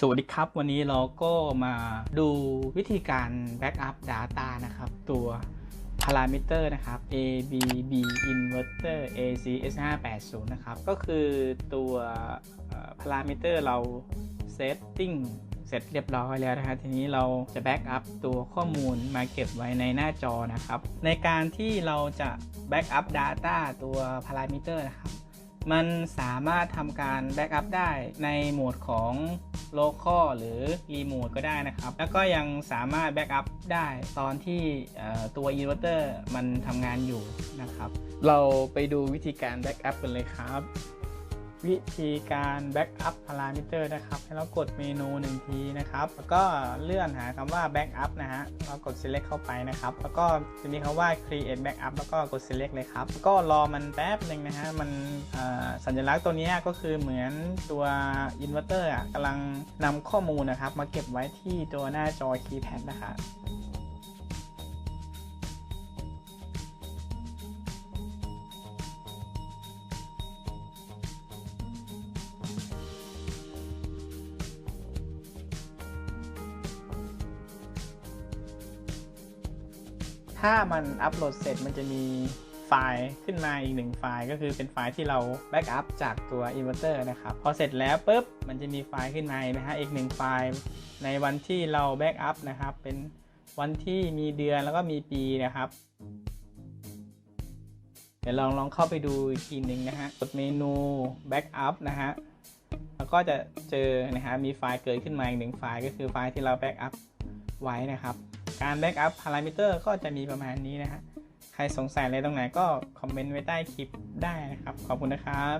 สวัสดีครับวันนี้เราก็มาดูวิธีการ Backup Data นะครับ ตัว Parameter นะครับ ABB Inverter ACS 5 8 0 นะครับ ก็คือตัวเอ่อ Parameter เรา Setting เสร็จเรียบร้อยแล้วนะครับทีนี้เราจะ Backup ตัวข้อมูลมาเก็บไว้ในหน้าจอนะครับ ในการที่เราจะ Backup Data ตัว Parameter นะครับ มันสามารถทำการแบ็กอัพได้ในโหมดของ โลคอลหรือรีโมทก็ได้นะครับ แล้วก็ยังสามารถแบ็กอัพได้ตอนที่ตัวอินเวอร์เตอร์มันทำงานอยู่นะครับ เราไปดูวิธีการแบ็กอัพกันเลยครับ วิธีการแบ็กอัพพารามิเตอร์นะครับ ให้เรากดเมนูหนึ่งทีนะครับ แล้วก็เลื่อนหาคำว่า backup นะฮะ เรากด select เข้าไปนะครับ แล้วก็จะมีคำว่า create backup แล้วก็กด select เลยครับ ก็รอมันแป๊บหนึ่งนะฮะ มันสัญลักษณ์ตัวนี้ก็คือเหมือนตัว inverter อะกำลังนำข้อมูลนะครับ มาเก็บไว้ที่ตัวหน้าจอ keypad นะครั ถ้ามันอัปโหลดเสร็จมันจะมีไฟล์ขึ้นมาอีกหนึ่งไฟล์ ก็คือเป็นไฟล์ที่เราแบ็กอัพจากตัวอินเวอร์เตอร์นะครับ พอเสร็จแล้วปุ๊บมันจะมีไฟล์ขึ้นมานะฮะอีกหนึ่งไฟล์ ในวันที่เราแบ็กอัพนะครับ เป็นวันที่มีเดือนแล้วก็มีปีนะครับเดี๋ยวลองลองเข้าไปดูอีกทีหนึ่งนะฮะ กดเมนูแบ็กอัพนะฮะ แล้วก็จะเจอนะฮะ มีไฟล์เกิดขึ้นมาอีกหนึ่งไฟล์ก็คือไฟล์ที่เราแบ็กอัพไว้นะครับ การแบ็กอัพพารามิเตอร์ก็จะมีประมาณนี้นะฮะ ใครสงสัยอะไรตรงไหนก็คอมเมนต์ไว้ใต้คลิปได้นะครับ ขอบคุณนะครับ